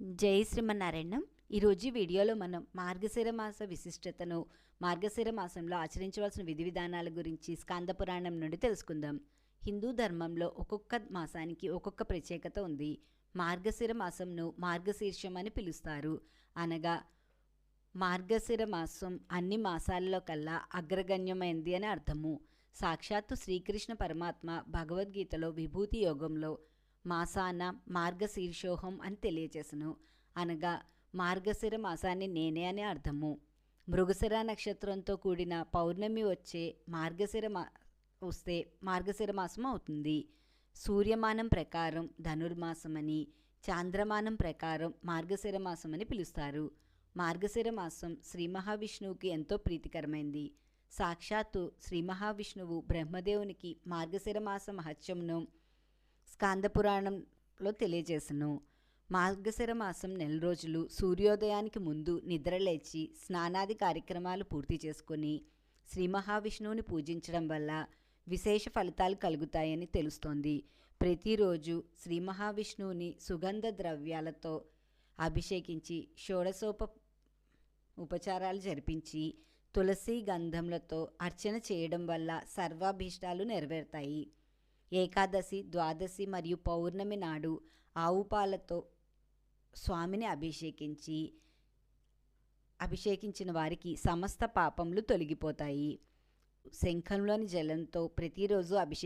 జై శ్రీమన్నారాయణం. ఈరోజు వీడియోలో మనం మార్గశిర మాస విశిష్టతను మార్గశిర మాసంలో ఆచరించవలసిన విధి విధానాల గురించి స్కాంద పురాణం నుండి తెలుసుకుందాం. హిందూ ధర్మంలో ఒక్కొక్క మాసానికి ఒక్కొక్క ప్రత్యేకత ఉంది. మార్గశిర మాసంను మార్గశీర్షం అని పిలుస్తారు. అనగా మార్గశిర మాసం అన్ని మాసాలలో కల్లా అగ్రగణ్యమైంది అని అర్థము. సాక్షాత్తు శ్రీకృష్ణ పరమాత్మ భగవద్గీతలో విభూతి యోగంలో మాసాన మార్గశీర్షోహం అని తెలియచేసను అనగా మార్గశిర మాసాన్ని నేనే అని అర్థము. మృగశిర నక్షత్రంతో కూడిన పౌర్ణమి వచ్చే మార్గశిర మా వస్తే మార్గశిర మాసం అవుతుంది. సూర్యమానం ప్రకారం ధనుర్మాసమని చాంద్రమానం ప్రకారం మార్గశిర మాసం అని పిలుస్తారు. మార్గశిర మాసం శ్రీ మహావిష్ణువుకి ఎంతో ప్రీతికరమైంది. సాక్షాత్తు శ్రీ మహావిష్ణువు బ్రహ్మదేవునికి మార్గశిర మాస మహత్యంను స్కాంద పురాణంలో తెలియజేసను. మార్గశిర మాసం నెల రోజులు సూర్యోదయానికి ముందు నిద్రలేచి స్నానాది కార్యక్రమాలు పూర్తి చేసుకొని శ్రీ మహావిష్ణువుని పూజించడం వల్ల విశేష ఫలితాలు కలుగుతాయని తెలుస్తోంది. ప్రతిరోజు శ్రీ మహావిష్ణువుని సుగంధ ద్రవ్యాలతో అభిషేకించి షోడశోప ఉపచారాలు జరిపించి తులసి గంధములతో అర్చన చేయడం వల్ల సర్వాభీష్టాలు నెరవేరుతాయి. ఏకాదశి ద్వాదశి మరియు పౌర్ణమి నాడు ఆవు పాలతో స్వామిని అభిషేకించి అభిషేకించిన వారికి సమస్త పాపములు తొలగిపోతాయి. శంఖంలోని జలంతో ప్రతిరోజు అభిషేకం